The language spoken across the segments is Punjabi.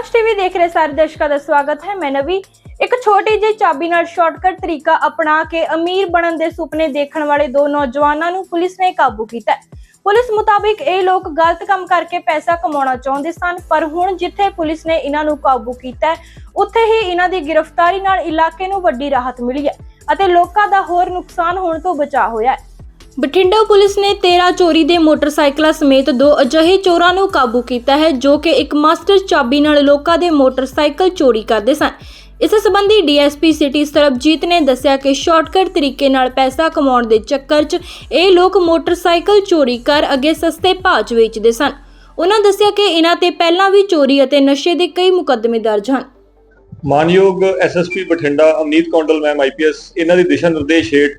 ਟੀਵੀ ਦੇਖ ਰਹੇ ਸਾਰੇ ਦਰਸ਼ਕਾਂ ਦਾ ਸਵਾਗਤ ਹੈ। ਮੈਂ ਨਵੀ, ਇੱਕ ਛੋਟੀ ਜਿਹੀ ਚਾਬੀ ਨਾਲ ਸ਼ਾਰਟਕਟ ਤਰੀਕਾ ਅਪਣਾ ਕੇ ਅਮੀਰ ਬਣਨ ਦੇ ਸੁਪਨੇ ਦੇਖਣ ਵਾਲੇ ਦੋ ਨੌਜਵਾਨਾਂ ਨੂੰ ਪੁਲਿਸ ਨੇ ਕਾਬੂ ਕੀਤਾ ਪੁਲਿਸ ਮੁਤਾਬਿਕ ਇਹ ਲੋਕ ਗਲਤ ਕੰਮ ਕਰਕੇ ਪੈਸਾ ਕਮਾਉਣਾ ਚਾਹੁੰਦੇ ਸਨ, ਪਰ ਹੁਣ ਜਿੱਥੇ ਪੁਲਿਸ ਨੇ ਇਹਨਾਂ ਨੂੰ ਕਾਬੂ ਕੀਤਾ ਉੱਥੇ ਹੀ ਇਹਨਾਂ ਦੀ ਗ੍ਰਿਫਤਾਰੀ ਨਾਲ ਇਲਾਕੇ ਨੂੰ ਵੱਡੀ ਰਾਹਤ ਮਿਲੀ ਹੈ ਅਤੇ ਲੋਕਾਂ ਦਾ ਹੋਰ ਨੁਕਸਾਨ ਹੋਣ ਤੋਂ ਬਚਾ ਹੋਇਆ ਹੈ। ਬਠਿੰਡਾ ਪੁਲਿਸ ਨੇ 13 ਚੋਰੀ ਦੇ ਮੋਟਰਸਾਈਕਲਾਂ ਸਮੇਤ ਦੋ ਅਜਿਹੇ ਚੋਰਾਂ ਨੂੰ ਕਾਬੂ ਕੀਤਾ ਹੈ ਜੋ ਕਿ ਇੱਕ ਮਾਸਟਰ ਚਾਬੀ ਨਾਲ ਲੋਕਾਂ ਦੇ ਮੋਟਰਸਾਈਕਲ ਚੋਰੀ ਕਰਦੇ ਸਨ। ਇਸ ਸੰਬੰਧੀ ਡੀਐਸਪੀ ਸਿਟੀ ਸਰਬਜੀਤ ਨੇ ਦੱਸਿਆ ਕਿ ਸ਼ਾਰਟਕਟ ਤਰੀਕੇ ਨਾਲ ਪੈਸਾ ਕਮਾਉਣ ਦੇ ਚੱਕਰ 'ਚ ਇਹ ਲੋਕ ਮੋਟਰਸਾਈਕਲ ਚੋਰੀ ਕਰ ਅੱਗੇ ਸਸਤੇ ਭਾਅ 'ਚ ਵੇਚਦੇ ਸਨ। ਉਹਨਾਂ ਦੱਸਿਆ ਕਿ ਇਹਨਾਂ ਤੇ ਪਹਿਲਾਂ ਵੀ ਚੋਰੀ ਅਤੇ ਨਸ਼ੇ ਦੇ ਕਈ ਮੁਕੱਦਮੇ ਦਰਜ ਹਨ। ਮਾਨਯੋਗ SSP Bathinda Amneet Kondal, ma'am IPS ਇਹਨਾਂ ਦੀ ਦਿਸ਼ਾ ਨਿਰਦੇਸ਼ ਹੇਠ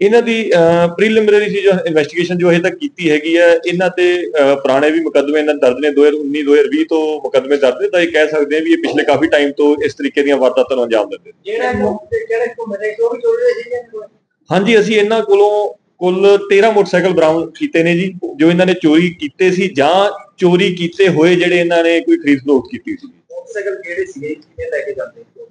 ਇਹਨਾਂ ਦੀ ਪ੍ਰੀਲਿਮਿਨਰੀ ਸੀ ਜੋ ਇਨਵੈਸਟੀਗੇਸ਼ਨ ਜੋ ਅਜੇ ਤੱਕ ਕੀਤੀ ਹੈਗੀ ਹੈ ਇਹਨਾਂ ਤੇ ਪੁਰਾਣੇ ਵੀ ਮੁਕੱਦਮੇ ਇਹਨਾਂ ਦਰਜ ਨੇ 2019 2020 ਤੋਂ ਮੁਕੱਦਮੇ ਦਰਜ ਨੇ ਤਾਂ ਇਹ ਕਹਿ ਸਕਦੇ ਹਾਂ ਵੀ ਇਹ ਪਿਛਲੇ ਕਾਫੀ ਟਾਈਮ ਤੋਂ ਇਸ ਤਰੀਕੇ ਦੀਆਂ ਵਾਰਦਾਤਾਂ ਨੂੰ ਅੰਜਾਮ ਦਿੰਦੇ ਜਿਹੜੇ ਕਿਹੜੇ ਉਹ ਵੀ ਚੋਰੀ ਹਾਂਜੀ ਅਸੀਂ ਇਹਨਾਂ ਕੋਲੋਂ ਕੁੱਲ 13 ਮੋਟਰਸਾਈਕਲ ਬਰਾਮਦ ਕੀਤੇ ਨੇ ਜੀ ਜੋ ਇਹਨਾਂ ਨੇ ਚੋਰੀ ਕੀਤੇ ਸੀ ਜਾਂ ਚੋਰੀ ਕੀਤੇ ਹੋਏ ਜਿਹੜੇ ਇਹਨਾਂ ਨੇ ਕੋਈ ਖਰੀਦ ਫਰੋਖਤ ਕੀਤੀ ਸੀ। ਮੋਟਰਸਾਈਕਲ ਕਿਹੜੇ ਸੀਗੇ ਕਿਵੇਂ ਲੈ ਕੇ ਜਾਂਦੇ ਸੀ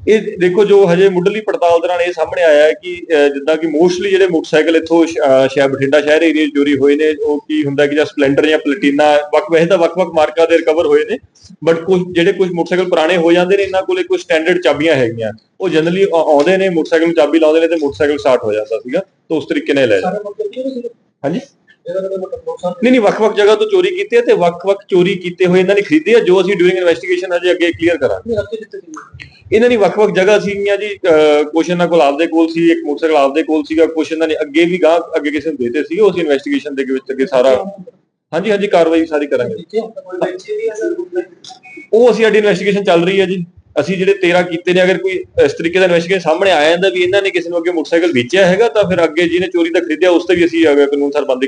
ਇਹ ਦੇਖੋ ਜੋ ਹਜੇ ਮੁੱਢਲੀ ਪੜਤਾਲ ਦੌਰਾਨ ਇਹ ਸਾਹਮਣੇ ਆਇਆ ਹੈ ਕਿ ਜਿੱਦਾਂ ਕਿ ਮੋਸਟਲੀ ਜਿਹੜੇ ਮੋਟਰਸਾਈਕਲ ਇੱਥੋਂ ਸ਼ਹਿਰ ਬਠਿੰਡਾ ਸ਼ਹਿਰ ਏਰੀਆ ਚੋਰੀ ਹੋਏ ਨੇ ਉਹ ਕੀ ਹੁੰਦਾ ਕਿ ਜਾਂ ਸਪਲੈਂਡਰ ਜਾਂ ਪਲੈਟੀਨਾ ਵੱਖ ਵੈਸੇ ਤਾਂ ਵੱਖ-ਵੱਖ ਮਾਰਕਾ ਦੇ ਰਿਕਵਰ ਹੋਏ ਨੇ ਬਟ ਕੁਝ ਜਿਹੜੇ ਕੁਝ ਮੋਟਰਸਾਈਕਲ ਪੁਰਾਣੇ ਹੋ ਜਾਂਦੇ ਨੇ ਇਹਨਾਂ ਕੋਲੇ ਕੁਝ ਸਟੈਂਡਰਡ ਚਾਬੀਆਂ ਹੈਗੀਆਂ। ਉਹ ਜਨਰਲੀ ਆਉਂਦੇ ਨੇ ਮੋਟਰਸਾਈਕਲ ਨੂੰ ਚਾਬੀ ਲਾਉਂਦੇ ਨੇ ਤੇ ਮੋਟਰਸਾਈਕਲ ਸਟਾਰਟ ਹੋ ਜਾਂਦਾ ਸੀਗਾ ਤਾਂ ਉਸ ਤਰੀਕੇ ਨਾਲ ਲੈ ਹਾਂਜੀ? ਨਹੀਂ ਨਹੀਂ ਵੱਖ-ਵੱਖ ਜਗ੍ਹਾ ਤੋਂ ਚੋਰੀ ਕੀਤੀ ਹੈ ਤੇ ਵੱਖ-ਵੱਖ ਚੋਰੀ ਕੀਤੇ ਹੋਏ ਇਹਨਾਂ ਨੇ ਖਰੀਦੇ ਆ ਜੋ ਅਸੀਂ ਡੂਰਿੰਗ ਇਨਵੈਸਟੀਗੇਸ਼ਨ ਹਜੇ ਅੱਗੇ ਕਲੀਅਰ ਕਰਾਂਗੇ। ਇਹਨਾਂ ਦੀ ਵੱਖ-ਵੱਖ ਜਗ੍ਹਾ ਸੀਗੀਆਂ ਜੀ ਕੁਛ ਇਹਨਾਂ ਕੋਲ ਆਪਦੇ ਕੋਲ ਸੀ ਇੱਕ ਮੋਟਰਸਾਈਕਲ ਆਪਦੇ ਕੋਲ ਸੀਗਾ ਕੁਛ ਇਹਨਾਂ ਨੇ ਅੱਗੇ ਵੀ ਗਾਂ ਅੱਗੇ ਕਿਸੇ ਨੂੰ ਦੇਤੇ ਸੀ ਉਹ ਅਸੀਂ ਇਨਵੈਸਟੀਗੇਸ਼ਨ ਦੇ ਵਿੱਚ ਅੱਗੇ ਸਾਰਾ ਹਾਂਜੀ ਹਾਂਜੀ ਕਾਰਵਾਈ ਸਾਰੀ ਕਰਾਂਗੇ। ਉਹ ਅਸੀਂ ਸਾਡੀ ਇਨਵੈਸਟੀਗੇਸ਼ਨ ਚੱਲ ਰਹੀ ਹੈ ਜੀ। ਅਸੀਂ ਜਿਹੜੇ 13 ਕੀਤੇ ਨੇ ਅਗਰ ਕੋਈ ਇਸ ਤਰੀਕੇ ਦਾ ਇਨਵੈਸਟੀਗੇਸ਼ਨ ਸਾਹਮਣੇ ਆਇਆ ਜਾਂਦਾ ਵੀ ਇਹਨਾਂ ਨੇ ਕਿਸੇ ਨੂੰ ਅੱਗੇ ਮੋਟਰਸਾਈਕਲ ਵੇਚਿਆ ਹੈਗਾ ਤਾਂ ਫਿਰ ਅੱਗੇ ਜਿਹਨੇ ਚੋਰੀ ਦਾ ਖਰੀਦਿਆ ਉਸ ਤੇ ਵੀ ਅਸੀਂ ਕਾਨੂੰਨ ਸਰ ਬੰਦੀ